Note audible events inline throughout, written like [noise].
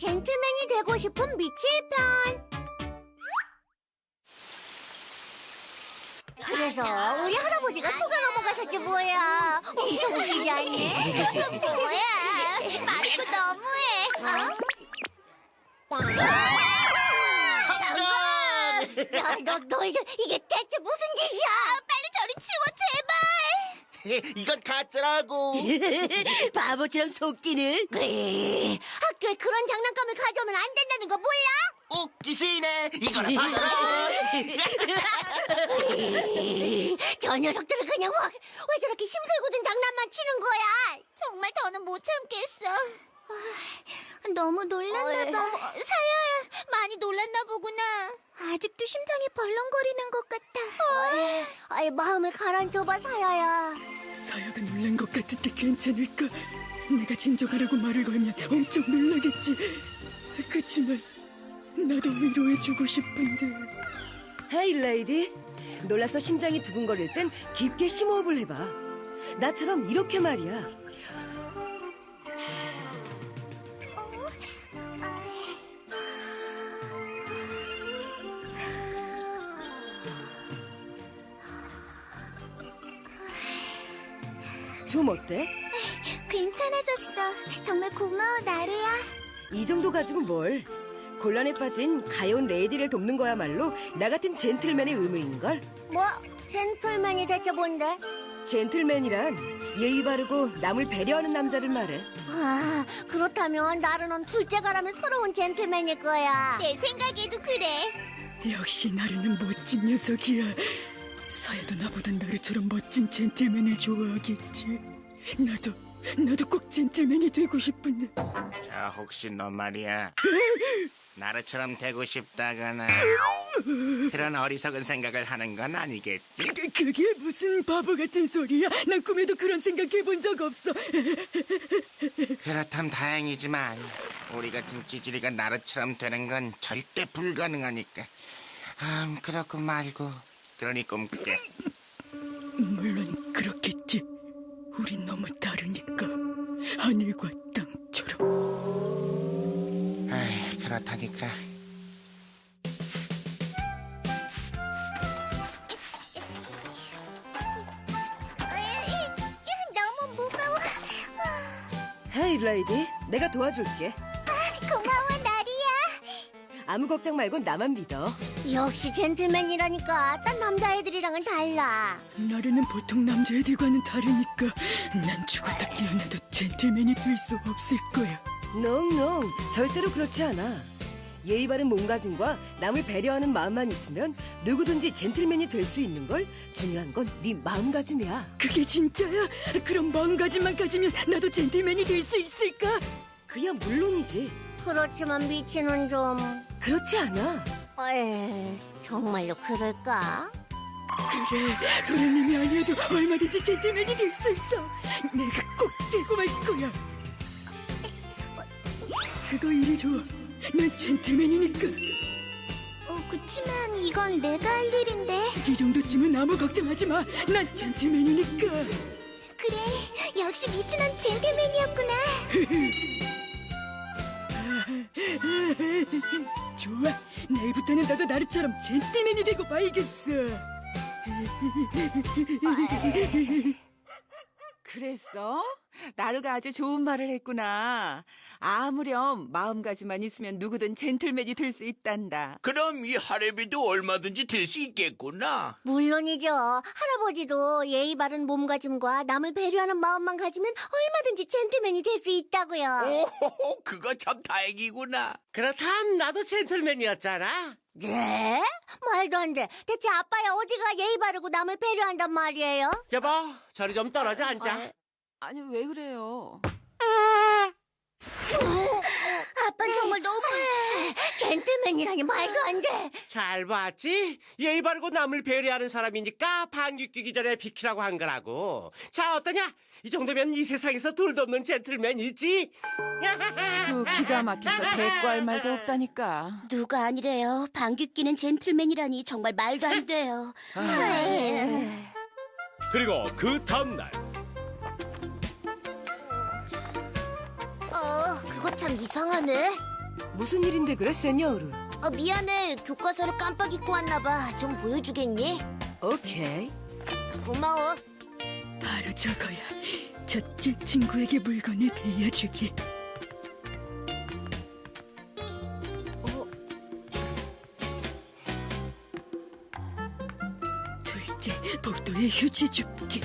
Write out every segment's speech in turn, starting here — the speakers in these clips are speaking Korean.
젠틀맨이 되고 싶은 미칠 편. 그래서 우리 할아버지가 속아 넘어가셨지 뭐야. 엄청 웃기지 않니? 뭐야? 마르코 너무해. 어? 삼촌! 야, 너, 너 이게, 이게 대체 무슨 짓이야? 빨리 저리 치워 제발. [laughs] 이건 가짜라고. [laughs] 바보처럼 속기는 에이, [laughs] 학교에 그런 장난감을 가져오면 안 된다는 거 몰라? 웃기시네. 이거나 봐라. 에이, 저 녀석들은 그냥 확, 왜 저렇게 심술궂은 장난만 치는 거야? 정말 더는 못 참겠어. 아, 너무 놀랐나. 봐. 사야야, 많이 놀랐나 보구나. 아직도 심장이 벌렁거리는 것 같아. 아이, 마음을 가라앉혀봐, 사야야. 사야가 놀란 것 같은데 괜찮을까? 내가 진정하라고 말을 걸면 엄청 놀라겠지. 그치만 나도 위로해주고 싶은데. 헤이 레이디, 놀라서 심장이 두근거릴 땐 깊게 심호흡을 해봐. 나처럼 이렇게 말이야. 좀 어때? 괜찮아졌어. 정말 고마워, 나르야. 이 정도 가지고 뭘? 곤란에 빠진 가여운 레이디를 돕는 거야말로 나 같은 젠틀맨의 의무인걸? 뭐, 젠틀맨이 대체 뭔데? 젠틀맨이란 예의 바르고 남을 배려하는 남자를 말해. 아, 그렇다면 나르는 둘째가라면 서러운 젠틀맨일 거야. 내 생각에도 그래. 역시 나르는 멋진 녀석이야. 사야도 나보단 나르처럼 멋진 젠틀맨을 좋아하겠지. 나도, 나도 꼭 젠틀맨이 되고 싶은데. 자, 혹시 너 말이야. 나르처럼 되고 싶다거나 그런 어리석은 생각을 하는 건 아니겠지? 그, 그게 무슨 바보 같은 소리야? 난 꿈에도 그런 생각 해본 적 없어. 그렇다면 다행이지만 우리 같은 찌질이가 나르처럼 되는 건 절대 불가능하니까. 음, 그렇고 말고 그러니 꿈꾸게. 물론 그렇겠지. 우린 너무 다르니까. 하늘과 땅처럼. 에이, 그렇다니까. 너무 무거워. 헤이 레이디, 내가 도와줄게. 아무 걱정 말고 나만 믿어. 역시 젠틀맨이라니까 딴 남자애들이랑은 달라. 나르는 보통 남자애들과는 다르니까 난 죽었다 깨어나도 젠틀맨이 될 수 없을 거야. 농농, 절대로 그렇지 않아. 예의 바른 몸가짐과 남을 배려하는 마음만 있으면 누구든지 젠틀맨이 될 수 있는 걸 중요한 건 네 마음가짐이야. 그게 진짜야? 그럼 마음가짐만 가지면 나도 젠틀맨이 될 수 있을까? 그야 물론이지. 그렇지만 미치는 좀... 그렇지 않아. 에이, 정말로 그럴까? 그래, 도련님이 아니어도 얼마든지 젠틀맨이 될 수 있어. 내가 꼭 되고 말 거야. 그거 이리 줘. 난 젠틀맨이니까. 어, 그치만 이건 내가 할 일인데. 이 정도쯤은 아무 걱정하지 마. 난 젠틀맨이니까. 그래, 역시 미친한 젠틀맨이었구나. [laughs] 좋아. 내일부터는 나도 나르처럼 젠틀맨이 되고 말겠어. 그랬어? 나루가 아주 좋은 말을 했구나. 아무렴 마음가짐만 있으면 누구든 젠틀맨이 될 수 있단다. 그럼 이 할애비도 얼마든지 될 수 있겠구나. 물론이죠. 할아버지도 예의 바른 몸가짐과 남을 배려하는 마음만 가지면 얼마든지 젠틀맨이 될 수 있다고요. 오호호, 그거 참 다행이구나. 그렇담 나도 젠틀맨이었잖아. 네? 말도 안 돼. 대체 아빠야 어디가 예의 바르고 남을 배려한단 말이에요? 여보, 저리 좀 떨어져 앉아. 어, 아니, 왜 그래요? 아빠 정말 너무해. 젠틀맨이라니 말도 안 돼. 잘 봤지? 예의 바르고 남을 배려하는 사람이니까 방귀 끼기 전에 비키라고 한 거라고. 자, 어떠냐? 이 정도면 이 세상에서 둘도 없는 젠틀맨이지? 또 기가 막혀서 대꾸할 말도 없다니까. 누가 아니래요. 방귀 끼는 젠틀맨이라니 정말 말도 안 돼요. 그리고 그 다음날 그거 참 이상하네. 무슨 일인데 그래, 세뇨르? 어, 미안해. 교과서를 깜빡 잊고 왔나 봐. 좀 보여주겠니? 오케이. 고마워. 바로 저거야. 첫째 친구에게 물건을 빌려주기. 어? 둘째, 복도에 휴지 줍기.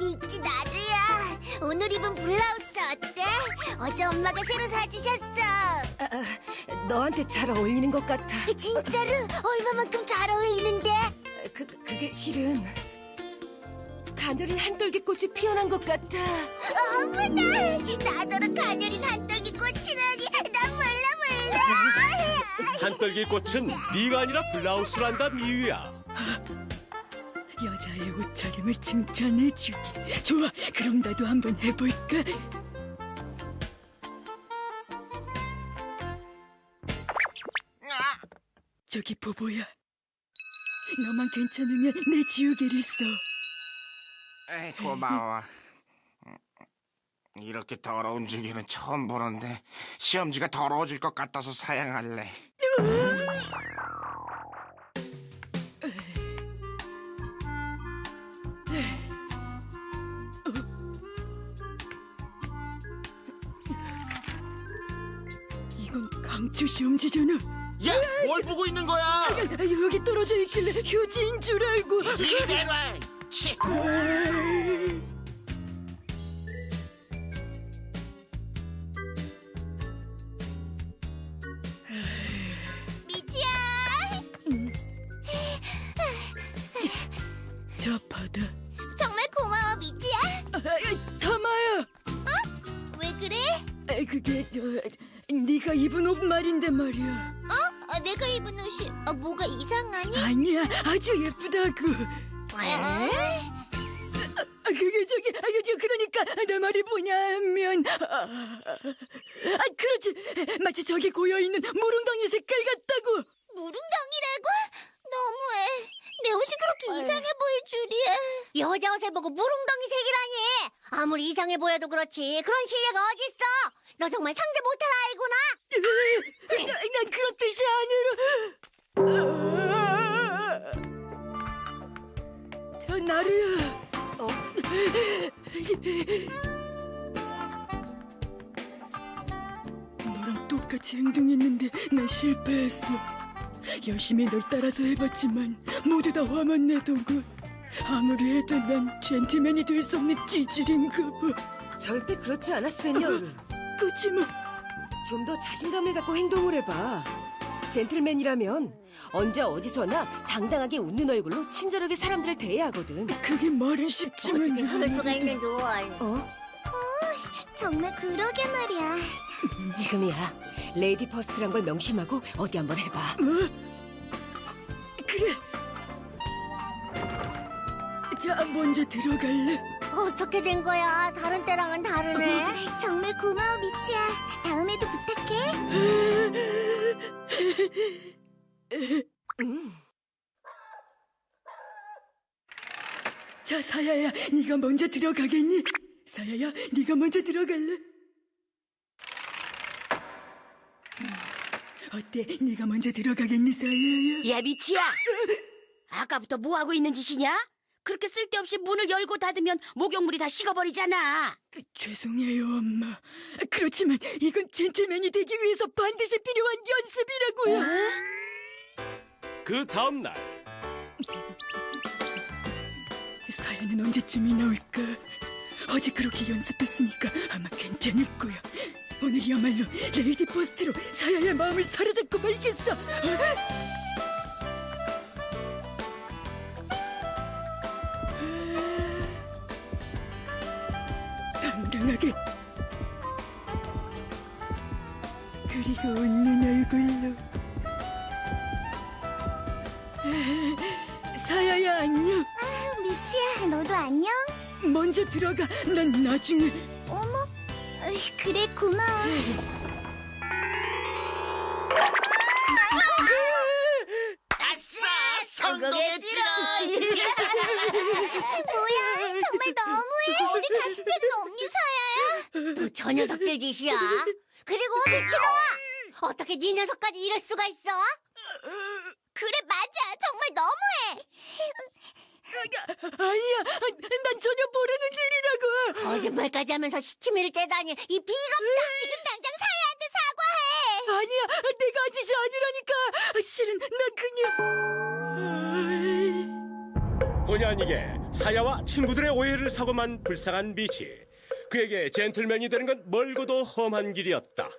있지 나도야. 오늘 입은 블라우스 어때? 어제 엄마가 새로 사주셨어. 아, 아, 너한테 잘 어울리는 것 같아. 진짜로 얼마만큼 잘 어울리는데? 그, 그게 실은 가녀린 한떨기 꽃이 피어난 것 같아. 어머나! 나더러 가녀린 한떨기 꽃이라니 난 몰라 몰라! 한떨기 꽃은 네가 아니라 블라우스란다 미유야. 여자의 옷차림을 칭찬해주기. 좋아, 그럼 나도 한번 해볼까? 저기 보보야. 너만 괜찮으면 내 지우개를 써. 에이, 고마워. 이렇게 더러운 지우개는 처음 보는데 시험지가 더러워질 것 같아서 사양할래. 시험지잖아. 야, 뭘 보고 있는 거야? 아, 여기 떨어져 있길래 휴지인 줄 알고. 이대로. 치. 미치야! 저 바다. 정말 고마워 미치야. 아, 타마야. 왜 그래? 아, 그게 저 네가 입은 옷 말인데 말이야. 어? 어, 내가 입은 옷이 어, 뭐가 이상하니? 아니야, 아주 예쁘다고. 에? 아, 그게 저기, 아, 저 그러니까 내 말이 뭐냐면, 아, 아, 그렇지, 마치 저기 고여 있는 무릉덩이 색깔 같다고. 무릉덩이라고? 너무해. 내 옷이 그렇게 이상해 보일 줄이야. 여자 옷을 보고 무릉덩이 색이라니. 아무리 이상해 보여도 그렇지. 그런 실례가 어딨어? 너 정말 상대. 나- 난 그런 뜻이 아니라. 저 나루야. 어? 너랑 똑같이 행동했는데 난 실패했어. 열심히 널 따라서 해봤지만 모두 다 화만 내더군. 아무리 해도 난 젠틀맨이 될 수 없는 찌질인가 봐. 절대 그렇지 않아, 세뇨르. 그치만 좀 더 자신감을 갖고 행동을 해봐. 젠틀맨이라면 언제 어디서나 당당하게 웃는 얼굴로 친절하게 사람들을 대해야 하거든. 그게 말은 쉽지만 어떻게 그럴 수가 있는 줄. 어? 정말 그러게 말이야. [laughs] 지금이야. 레이디 퍼스트란 걸 명심하고 어디 한번 해봐. 그래. 자, 먼저 들어갈래? 어떻게 된 거야? 다른 때랑은 다르네. [laughs] 정말 고마워 미치야. 다음에도 부탁해. [laughs] 자, 사야야, 네가 먼저 들어가겠니? 사야야, 네가 먼저 들어갈래? 어때? 네가 먼저 들어가겠니, 사야야? 야, 미치야! [laughs] 아까부터 뭐 하고 있는 짓이냐? 그렇게 쓸데없이 문을 열고 닫으면 목욕물이 다 식어버리잖아. 죄송해요, 엄마. 그렇지만 이건 젠틀맨이 되기 위해서 반드시 필요한 연습이라고요. 그 다음 날 [laughs] 사연은 언제쯤이 나올까? 어제 그렇게 연습했으니까 아마 괜찮을 거야. 오늘이야말로 레이디 포스트로 사야의 마음을 사로잡고 말겠어. 치야, 너도 안녕? 먼저 들어가. 난 나중에. 어머, 으이, 그래 고마워. 아싸, 성공했지롱. [laughs] 뭐야, 정말 너무해. 우리 같이 되는 없니 사야야? 또 저 녀석들 짓이야. 그리고 미친놈아! 어떻게 네 녀석까지 이럴 수가 있어? 그래, 맞아. 정말 너무해. 아니야, 난 전혀 모르는 일이라고. 거짓말까지 하면서 시치미를 떼다니 이 비겁다. 지금 당장 사야한테 사과해. 아니야, 내가 한 짓이 아니라니까. 실은 난 그냥. 본의 아니게 사야와 친구들의 오해를 사고만 불쌍한 미치. 그에게 젠틀맨이 되는 건 멀고도 험한 길이었다.